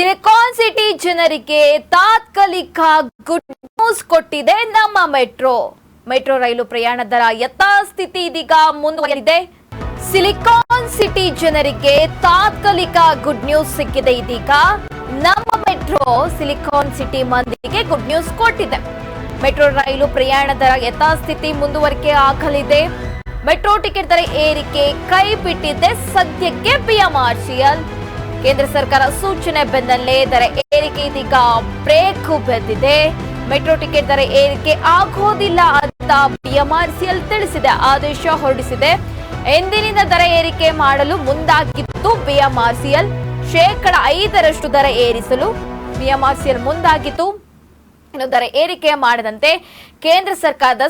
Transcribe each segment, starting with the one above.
Silicon city ಜನರಿಗೆ ತಾತ್ಕಾಲಿಕ good news ಕೊಟ್ಟಿದೆ ನಮ್ಮ ಮೆಟ್ರೋ. ಮೆಟ್ರೋ ರೈಲು ಪ್ರಯಾಣ ದರ ಯಥಾಸ್ಥಿತಿ ಇದೀಗ ಮುಂದುವರೆದಿದೆ. ಸಿಲಿಕಾನ್ ಸಿಟಿ ಜನರಿಗೆ ತಾತ್ಕಾಲಿಕ ಗುಡ್ ನ್ಯೂಸ್ ಸಿಕ್ಕಿದೆ ಇದೀಗ. ನಮ್ಮ ಮೆಟ್ರೋ ಸಿಲಿಕಾನ್ ಸಿಟಿ ಮಂದಿಗೆ ಗುಡ್ ನ್ಯೂಸ್ ಕೊಟ್ಟಿದೆ. ಮೆಟ್ರೋ ರೈಲು ಪ್ರಯಾಣ ದರ ಯಥಾಸ್ಥಿತಿ ಮುಂದುವರಿಕೆ ಆಗಲಿದೆ. ಮೆಟ್ರೋ ಟಿಕೆಟ್ ದರ ಏರಿಕೆ ಕೈ ಬಿಟ್ಟಿದೆ ಸದ್ಯಕ್ಕೆ ಬಿಎಂಆರ್ಸಿಎಲ್ ಕೇಂದ್ರ ಸರ್ಕಾರ ಸೂಚನೆ ಬೆನ್ನಲ್ಲೇ ದರ ಏರಿಕೆ ಇದೀಗ ಬ್ರೇಕ್ ಬೆಂದಿದೆ. ಮೆಟ್ರೋ ಟಿಕೆಟ್ ದರ ಏರಿಕೆ ಆಗೋದಿಲ್ಲ ಅಂತ ಬಿಎಂಆರ್ಸಿಎಲ್ ತಿಳಿಸಿದೆ. ಆದೇಶ ಹೊರಡಿಸಿದೆ. ಎಂದಿನಿಂದ ದರ ಏರಿಕೆ ಮಾಡಲು ಮುಂದಾಗಿತ್ತು ಬಿಎಂಆರ್ಸಿಎಲ್. ಶೇಕಡ ಐದರಷ್ಟು ದರ ಏರಿಸಲು ಬಿಎಂಆರ್ಸಿಎಲ್ ಮುಂದಾಗಿತ್ತು. ದರ ಏರಿಕೆ ಮಾಡದಂತೆ ಕೇಂದ್ರ ಸರ್ಕಾರದ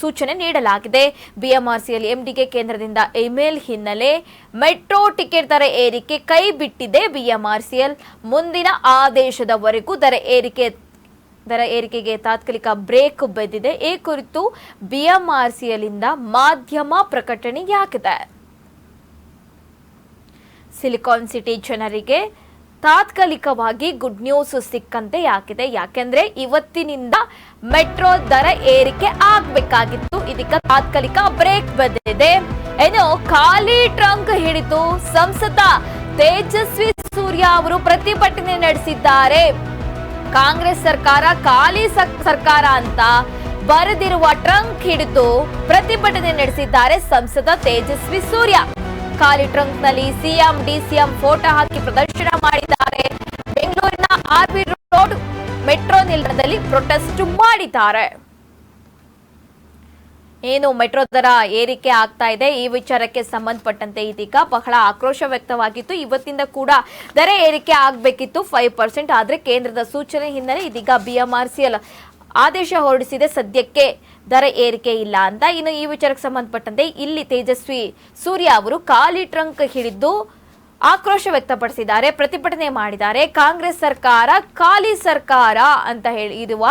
ಸೂಚನೆ ನೀಡಲಾಗಿದೆ. ಬಿಎಂಆರ್ಸಿಎಲ್ ಎಂಡಿಗೆ ಕೇಂದ್ರದಿಂದ ಇಮೇಲ್ ಹಿನ್ನೆಲೆ ಮೆಟ್ರೋ ಟಿಕೆಟ್ ದರ ಏರಿಕೆ ಕೈ ಬಿಟ್ಟಿದೆ ಬಿಎಂಆರ್ಸಿಎಲ್. ಮುಂದಿನ ಆದೇಶದವರೆಗೂ ದರ ಏರಿಕೆ, ದರ ಏರಿಕೆಗೆ ತಾತ್ಕಾಲಿಕ ಬ್ರೇಕ್ ಬಿದ್ದಿದೆ. ಈ ಕುರಿತು ಬಿಎಂಆರ್ಸಿಎಲ್ ಇಂದ ಮಾಧ್ಯಮ ಪ್ರಕಟಣೆಯಾಗಿದೆ ಸಿಲಿಕಾನ್ ಸಿಟಿ ಜನರಿಗೆ ತಾತ್ಕಾಲಿಕವಾಗಿ ಗುಡ್ ನ್ಯೂಸ್ ಸಿಕ್ಕಂತೆ ಯಾಕಿದೆ? ಯಾಕೆಂದ್ರೆ ಇವತ್ತಿನಿಂದ ಮೆಟ್ರೋ ದರ ಏರಿಕೆ ಆಗ್ಬೇಕಾಗಿತ್ತು. ಇದಕ್ಕೆ ತಾತ್ಕಾಲಿಕ ಬ್ರೇಕ್ ಬಂದಿದೆ. ಏನು ಖಾಲಿ ಟ್ರಂಕ್ ಹಿಡಿದು ಸಂಸದ ತೇಜಸ್ವಿ ಸೂರ್ಯ ಅವರು ಪ್ರತಿಭಟನೆ ನಡೆಸಿದ್ದಾರೆ. ಕಾಂಗ್ರೆಸ್ ಸರ್ಕಾರ ಖಾಲಿ ಸರ್ಕಾರ ಅಂತ ಬರೆದಿರುವ ಟ್ರಂಕ್ ಹಿಡಿದು ಪ್ರತಿಭಟನೆ ನಡೆಸಿದ್ದಾರೆ ಸಂಸದ ತೇಜಸ್ವಿ ಸೂರ್ಯ. ಖಾಲಿ ಟ್ರಂಕ್ನಲ್ಲಿ ಸಿಎಂ, ಡಿಸಿಎಂ ಫೋಟೋ ಹಾಕಿ ಪ್ರದರ್ಶನ ಮಾಡಿದ್ದಾರೆ. ಬೆಂಗಳೂರಿನ ಆರ್ಬಿ ರೋಡ್ ಮೆಟ್ರೋ ನಿಲ್ದಾಣದಲ್ಲಿ ಪ್ರೊಟೆಸ್ಟ್ ಮಾಡಿದ್ದಾರೆ. ಏನು ಮೆಟ್ರೋ ದರ ಏರಿಕೆ ಆಗ್ತಾ ಇದೆ? ಈ ವಿಚಾರಕ್ಕೆ ಸಂಬಂಧಪಟ್ಟಂತೆ ಇದೀಗ ಬಹಳ ಆಕ್ರೋಶ ವ್ಯಕ್ತವಾಗಿತ್ತು. ಇವತ್ತಿಂದ ಕೂಡ ದರ ಏರಿಕೆ ಆಗಬೇಕಿತ್ತು ಫೈವ್ ಪರ್ಸೆಂಟ್ ಆದರೆ ಕೇಂದ್ರದ ಸೂಚನೆ ಹಿನ್ನೆಲೆ ಇದೀಗ ಬಿಎಂಆರ್ಸಿಎಲ್ ಆದೇಶ ಹೊರಡಿಸಿದೆ, ಸದ್ಯಕ್ಕೆ ದರ ಏರಿಕೆ ಇಲ್ಲ ಅಂತ. ಇನ್ನು ಈ ವಿಚಾರಕ್ಕೆ ಸಂಬಂಧಪಟ್ಟಂತೆ ಇಲ್ಲಿ ತೇಜಸ್ವಿ ಸೂರ್ಯ ಅವರು ಖಾಲಿ ಟ್ರಂಕ್ ಹಿಡಿದು ಆಕ್ರೋಶ ವ್ಯಕ್ತಪಡಿಸಿದ್ದಾರೆ, ಪ್ರತಿಭಟನೆ ಮಾಡಿದ್ದಾರೆ. ಕಾಂಗ್ರೆಸ್ ಸರ್ಕಾರ, ಖಾಲಿ ಸರ್ಕಾರ ಅಂತ ಹೇಳಿ ಇರುವ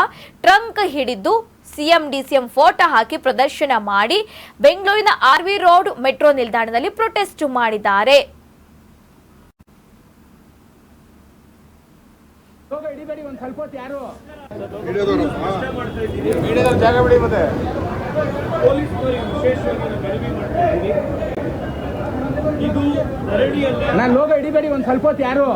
ಟ್ರಂಕ್ ಹಿಡಿದು ಸಿಎಂ, ಡಿಸಿಎಂ ಫೋಟೋ ಹಾಕಿ ಪ್ರದರ್ಶನ ಮಾಡಿ ಬೆಂಗಳೂರಿನ ಆರ್ವಿ ರೋಡ್ ಮೆಟ್ರೋ ನಿಲ್ದಾಣದಲ್ಲಿ ಪ್ರೊಟೆಸ್ಟ್ ಮಾಡಿದ್ದಾರೆ. ಒಂದ್ ಸ್ವಲ್ಪ ಹೊತ್ತು ಯಾರು ಜಾಗ ಬಿಡಿ ಮತ್ತೆ. ನಾನು ಲೋಗ ಹಿಡಿಬೇಡಿ ಒಂದ್ ಸ್ವಲ್ಪ ಹೊತ್ತು ಯಾರು?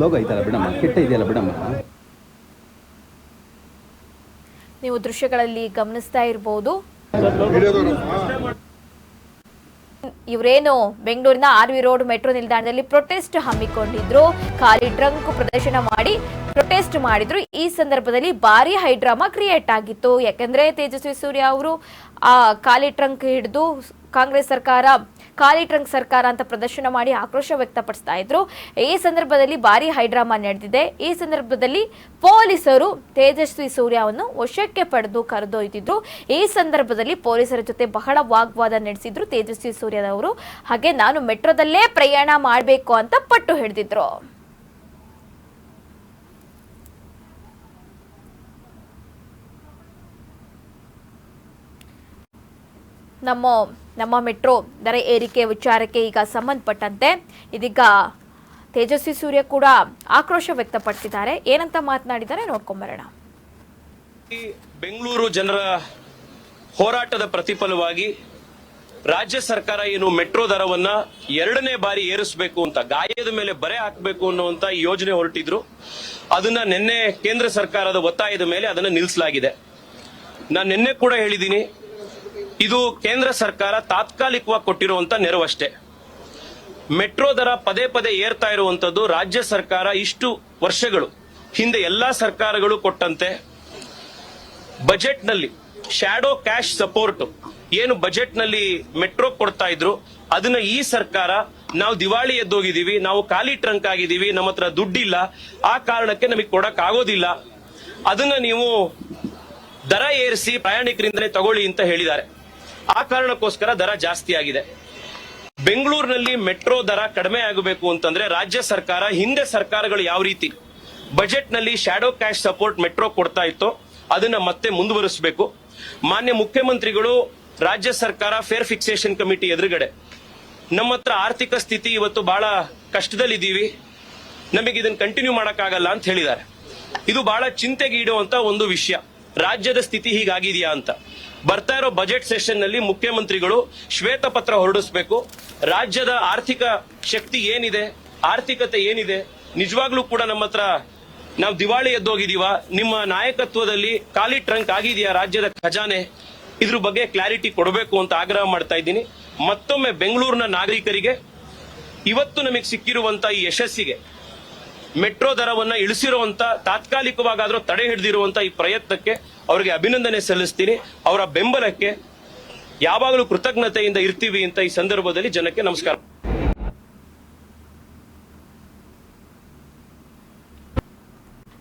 ಲೋಗ ಐತಲ್ಲ ಬಿಡಮ್ಮ ಕೆಟ್ಟ ಇದೆಯಲ್ಲ ಬಿಡಮ್ಮ. ನೀವು ದೃಶ್ಯಗಳಲ್ಲಿ ಗಮನಿಸ್ತಾ ಇರಬಹುದು ಇವರೇನು ಬೆಂಗಳೂರಿನ ಆರ್ ವಿ ರೋಡ್ ಮೆಟ್ರೋ ನಿಲ್ದಾಣದಲ್ಲಿ ಪ್ರೊಟೆಸ್ಟ್ ಹಮ್ಮಿಕೊಂಡಿದ್ರು. ಖಾಲಿ ಟ್ರಂಕ್ ಪ್ರದರ್ಶನ ಮಾಡಿ ಪ್ರೊಟೆಸ್ಟ್ ಮಾಡಿದ್ರು. ಈ ಸಂದರ್ಭದಲ್ಲಿ ಭಾರಿ ಹೈಡ್ರಾಮಾ ಕ್ರಿಯೇಟ್ ಆಗಿತ್ತು. ಯಾಕಂದ್ರೆ ತೇಜಸ್ವಿ ಸೂರ್ಯ ಅವರು, ಆ ಖಾಲಿ ಟ್ರಂಕ್ ಹಿಡಿದು ಕಾಂಗ್ರೆಸ್ ಸರ್ಕಾರ ಖಾಲಿ ಟ್ರಂಕ್ ಸರ್ಕಾರ ಅಂತ ಪ್ರದರ್ಶನ ಮಾಡಿ ಆಕ್ರೋಶ ವ್ಯಕ್ತಪಡಿಸ್ತಾ ಇದ್ರು. ಈ ಸಂದರ್ಭದಲ್ಲಿ ಭಾರಿ ಹೈಡ್ರಾಮಾ ನಡೆದಿದೆ. ಈ ಸಂದರ್ಭದಲ್ಲಿ ಪೊಲೀಸರು ತೇಜಸ್ವಿ ಸೂರ್ಯವನ್ನು ವಶಕ್ಕೆ ಪಡೆದು ಕರೆದೊಯ್ದಿದ್ರು. ಈ ಸಂದರ್ಭದಲ್ಲಿ ಪೊಲೀಸರ ಜೊತೆ ಬಹಳ ವಾಗ್ವಾದ ನಡೆಸಿದ್ರು ತೇಜಸ್ವಿ ಸೂರ್ಯದವರು ಹಾಗೆ ನಾನು ಮೆಟ್ರೋದಲ್ಲೇ ಪ್ರಯಾಣ ಮಾಡಬೇಕು ಅಂತ ಪಟ್ಟು ಹಿಡಿದಿದ್ರು. ನಮ್ಮ ನಮ್ಮ ಮೆಟ್ರೋ ದರ ಏರಿಕೆ ವಿಚಾರಕ್ಕೆ ಈಗ ಸಂಬಂಧಪಟ್ಟಂತೆ ಇದೀಗ ತೇಜಸ್ವಿ ಸೂರ್ಯ ಕೂಡ ಆಕ್ರೋಶ ವ್ಯಕ್ತಪಡಿಸಿದ್ದಾರೆ. ಏನಂತ ಮಾತನಾಡಿದ್ದಾರೆ ನೋಡ್ಕೊಂಬರೋಣ. ಬೆಂಗಳೂರು ಜನರ ಹೋರಾಟದ ಪ್ರತಿಫಲವಾಗಿ ರಾಜ್ಯ ಸರ್ಕಾರ ಏನು ಮೆಟ್ರೋ ದರವನ್ನ ಎರಡನೇ ಬಾರಿ ಏರಿಸಬೇಕು ಅಂತ, ಗಾಯದ ಮೇಲೆ ಬರೆ ಹಾಕಬೇಕು ಅನ್ನುವಂತ ಯೋಜನೆ ಹೊರಟಿದ್ರು. ಅದನ್ನ ನಿನ್ನೆ ಕೇಂದ್ರ ಸರ್ಕಾರದ ಒತ್ತಾಯದ ಮೇಲೆ ಅದನ್ನ ನಿಲ್ಲಿಸಲಾಗಿದೆ ನಾನು ನಿನ್ನೆ ಕೂಡ ಹೇಳಿದ್ದೀನಿ ಇದು ಕೇಂದ್ರ ಸರ್ಕಾರ ತಾತ್ಕಾಲಿಕವಾಗಿ ಕೊಟ್ಟಿರುವಂತ ನೆರವಷ್ಟೇ. ಮೆಟ್ರೋ ದರ ಪದೇ ಪದೇ ಏರ್ತಾ ಇರುವಂತದ್ದು ರಾಜ್ಯ ಸರ್ಕಾರ ಇಷ್ಟು ವರ್ಷಗಳು. ಹಿಂದೆ ಎಲ್ಲಾ ಸರ್ಕಾರಗಳು ಕೊಟ್ಟಂತೆ ಬಜೆಟ್ನಲ್ಲಿ ಶ್ಯಾಡೋ ಕ್ಯಾಶ್ ಸಪೋರ್ಟ್ ಏನು ಬಜೆಟ್ನಲ್ಲಿ ಮೆಟ್ರೋ ಕೊಡ್ತಾ ಇದ್ರು, ಅದನ್ನ ಈ ಸರ್ಕಾರ ನಾವು ದಿವಾಳಿ ಎದ್ದೋಗಿದೀವಿ ನಾವು ಖಾಲಿ ಟ್ರಂಕ್ ಆಗಿದ್ದೀವಿ, ನಮ್ಮ ಹತ್ರ ದುಡ್ಡಿಲ್ಲ, ಆ ಕಾರಣಕ್ಕೆ ನಮಗೆ ಕೊಡಕ್ ಆಗೋದಿಲ್ಲ. ಅದನ್ನ ನೀವು ದರ ಏರಿಸಿ ಪ್ರಯಾಣಿಕರಿಂದಲೇ ತಗೊಳ್ಳಿ ಅಂತ ಹೇಳಿದ್ದಾರೆ. ಆ ಕಾರಣಕ್ಕೋಸ್ಕರ ದರ ಜಾಸ್ತಿ ಆಗಿದೆ. ಬೆಂಗಳೂರಿನಲ್ಲಿ ಮೆಟ್ರೋ ದರ ಕಡಿಮೆ ಆಗಬೇಕು ಅಂತಂದ್ರೆ ರಾಜ್ಯ ಸರ್ಕಾರ, ಹಿಂದೆ ಸರ್ಕಾರಗಳು ಯಾವ ರೀತಿ ಬಜೆಟ್ನಲ್ಲಿ ಶ್ಯಾಡೋ ಕ್ಯಾಶ್ ಸಪೋರ್ಟ್ ಮೆಟ್ರೋ ಕೊಡ್ತಾ ಇತ್ತು ಅದನ್ನ ಮತ್ತೆ ಮುಂದುವರಿಸಬೇಕು. ಮಾನ್ಯ ಮುಖ್ಯಮಂತ್ರಿಗಳು, ರಾಜ್ಯ ಸರ್ಕಾರ ಫೇರ್ ಫಿಕ್ಸೇಷನ್ ಕಮಿಟಿ ಎದುರುಗಡೆ, ನಮ್ಮ ಹತ್ರ ಆರ್ಥಿಕ ಸ್ಥಿತಿ ಇವತ್ತು ಬಹಳ ಕಷ್ಟದಲ್ಲಿದ್ದೀವಿ. ನಮಗೆ ಇದನ್ನ ಕಂಟಿನ್ಯೂ ಮಾಡೋಕ್ಕಾಗಲ್ಲ ಅಂತ ಹೇಳಿದ್ದಾರೆ. ಇದು ಬಹಳ ಚಿಂತೆಗೀಡುವಂತ ಒಂದು ವಿಷಯ. ರಾಜ್ಯದ ಸ್ಥಿತಿ ಹೀಗಾಗಿದೆಯಾ ಅಂತ. ಬರ್ತಾ ಇರೋ ಬಜೆಟ್ ಸೆಷನ್ನಲ್ಲಿ ಮುಖ್ಯಮಂತ್ರಿಗಳು ಶ್ವೇತಪತ್ರ ಹೊರಡಿಸಬೇಕು. ರಾಜ್ಯದ ಆರ್ಥಿಕ ಶಕ್ತಿ ಏನಿದೆ, ಆರ್ಥಿಕತೆ ಏನಿದೆ, ನಿಜವಾಗ್ಲೂ ಕೂಡ ನಮ್ಮ ಹತ್ರ ನಾವು ದಿವಾಳಿ ಎದ್ದೋಗಿದೀವ, ನಿಮ್ಮ ನಾಯಕತ್ವದಲ್ಲಿ ಖಾಲಿ ಟ್ರಂಕ್ ಆಗಿದೆಯಾ ರಾಜ್ಯದ ಖಜಾನೆ? ಇದ್ರ ಬಗ್ಗೆ ಕ್ಲಾರಿಟಿ ಕೊಡಬೇಕು ಅಂತ ಆಗ್ರಹ ಮಾಡ್ತಾ ಇದ್ದೀನಿ. ಮತ್ತೊಮ್ಮೆ ಬೆಂಗಳೂರಿನ ನಾಗರಿಕರಿಗೆ, ಇವತ್ತು ನಮಗೆ ಸಿಕ್ಕಿರುವಂತಹ ಈ ಯಶಸ್ಸಿಗೆ ಮೆಟ್ರೋ ದರವನ್ನ ಇಳಿಸಿರುವಂತ ತಾತ್ಕಾಲಿಕವಾಗಾದ್ರೂ ತಡೆ ಹಿಡಿದಿರುವಂತ ಈ ಪ್ರಯತ್ನಕ್ಕೆ ಅವರಿಗೆ ಅಭಿನಂದನೆ ಸಲ್ಲಿಸ್ತೀನಿ. ಅವರ ಬೆಂಬಲಕ್ಕೆ ಯಾವಾಗಲೂ ಕೃತಜ್ಞತೆಯಿಂದ ಇರ್ತೀವಿ ಅಂತ ಈ ಸಂದರ್ಭದಲ್ಲಿ ಜನಕ್ಕೆ ನಮಸ್ಕಾರ.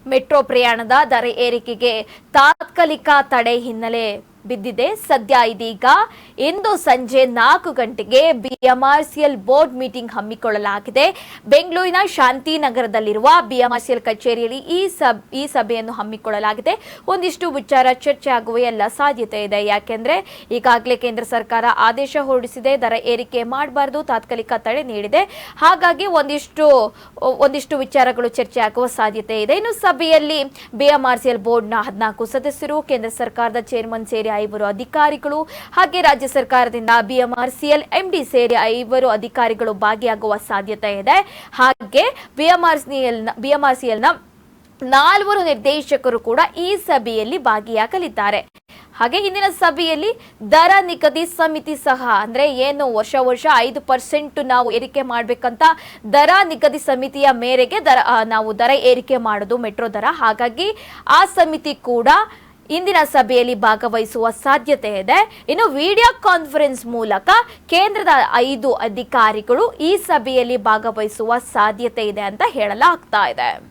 ಮೆಟ್ರೋ ಪ್ರಯಾಣದ ದರ ಏರಿಕೆಗೆ ತಾತ್ಕಾಲಿಕ ತಡೆ ಹಿನ್ನೆಲೆ ಬಿದ್ದಿದೆ. ಸದ್ಯ ಇದೀಗ ಇಂದು ಸಂಜೆ ನಾಲ್ಕು ಗಂಟೆಗೆ ಬಿಎಂಆರ್ಸಿಎಲ್ ಬೋರ್ಡ್ ಮೀಟಿಂಗ್ ಹಮ್ಮಿಕೊಳ್ಳಲಾಗಿದೆ. ಬೆಂಗಳೂರಿನ ಶಾಂತಿನಗರದಲ್ಲಿರುವ ಬಿಎಂಆರ್ಸಿಎಲ್ ಕಚೇರಿಯಲ್ಲಿ ಈ ಸಬ್, ಈ ಸಭೆಯನ್ನು ಹಮ್ಮಿಕೊಳ್ಳಲಾಗಿದೆ. ಒಂದಿಷ್ಟು ವಿಚಾರ ಚರ್ಚೆ ಆಗುವ ಎಲ್ಲ ಸಾಧ್ಯತೆ ಇದೆ. ಯಾಕೆಂದ್ರೆ ಈಗಾಗಲೇ ಕೇಂದ್ರ ಸರ್ಕಾರ ಆದೇಶ ಹೊರಡಿಸಿದೆ. ದರ ಏರಿಕೆ ಮಾಡಬಾರದು. ತಾತ್ಕಾಲಿಕ ತಡೆ ನೀಡಿದೆ. ಹಾಗಾಗಿ ಒಂದಿಷ್ಟು ಒಂದಿಷ್ಟು ವಿಚಾರಗಳು ಚರ್ಚೆ ಆಗುವ ಸಾಧ್ಯತೆ ಇದೆ. ಇನ್ನು ಸಭೆಯಲ್ಲಿ ಬಿಎಂಆರ್ಸಿಎಲ್ ಬೋರ್ಡ್ನ ಹದಿನಾಲ್ಕು ಸದಸ್ಯರು, ಕೇಂದ್ರ ಸರ್ಕಾರದ ಚೇರ್ಮನ್ ಸೇರಿ ಐವರು ಅಧಿಕಾರಿಗಳು ಹಾಗೆ ರಾಜ್ಯ ಸರ್ಕಾರದಿಂದ ಬಿಎಂಆರ್ಸಿಎಲ್, ಎಂಡಿ ಸೇರಿ ಐವರು ಅಧಿಕಾರಿಗಳು ಭಾಗಿಯಾಗುವ ಸಾಧ್ಯತೆ ಇದೆ. ಹಾಗೆ ಬಿಎಂಆರ್ಸಿಎಲ್ ಬಿಎಂಆರ್ಸಿಎಲ್ನ ನಾಲ್ವರು ನಿರ್ದೇಶಕರು ಕೂಡ ಈ ಸಭೆಯಲ್ಲಿ ಭಾಗಿಯಾಗಲಿದ್ದಾರೆ. ಹಾಗೆ ಇಂದಿನ ಸಭೆಯಲ್ಲಿ ದರ ನಿಗದಿ ಸಮಿತಿ ಸಹ, ಅಂದ್ರೆ ಏನು ವರ್ಷ ವರ್ಷ ಐದು ಪರ್ಸೆಂಟ್ ನಾವು ಏರಿಕೆ ಮಾಡ್ಬೇಕಂತ ದರ ನಿಗದಿ ಸಮಿತಿಯ ಮೇರೆಗೆ ದರ ನಾವು ದರ ಏರಿಕೆ ಮಾಡೋದು, ಮೆಟ್ರೋ ದರ. ಹಾಗಾಗಿ ಆ ಸಮಿತಿ ಕೂಡ ಇಂದಿನ ಸಭೆಯಲ್ಲಿ ಭಾಗವಹಿಸುವ ಸಾಧ್ಯತೆ ಇದೆ. ಇನ್ನು ವಿಡಿಯೋ ಕಾನ್ಫರೆನ್ಸ್ ಮೂಲಕ ಕೇಂದ್ರದ ಐದು ಅಧಿಕಾರಿಗಳು ಈ ಸಭೆಯಲ್ಲಿ ಭಾಗವಹಿಸುವ ಸಾಧ್ಯತೆ ಇದೆ ಅಂತ ಹೇಳಲಾಗ್ತಾ ಇದೆ.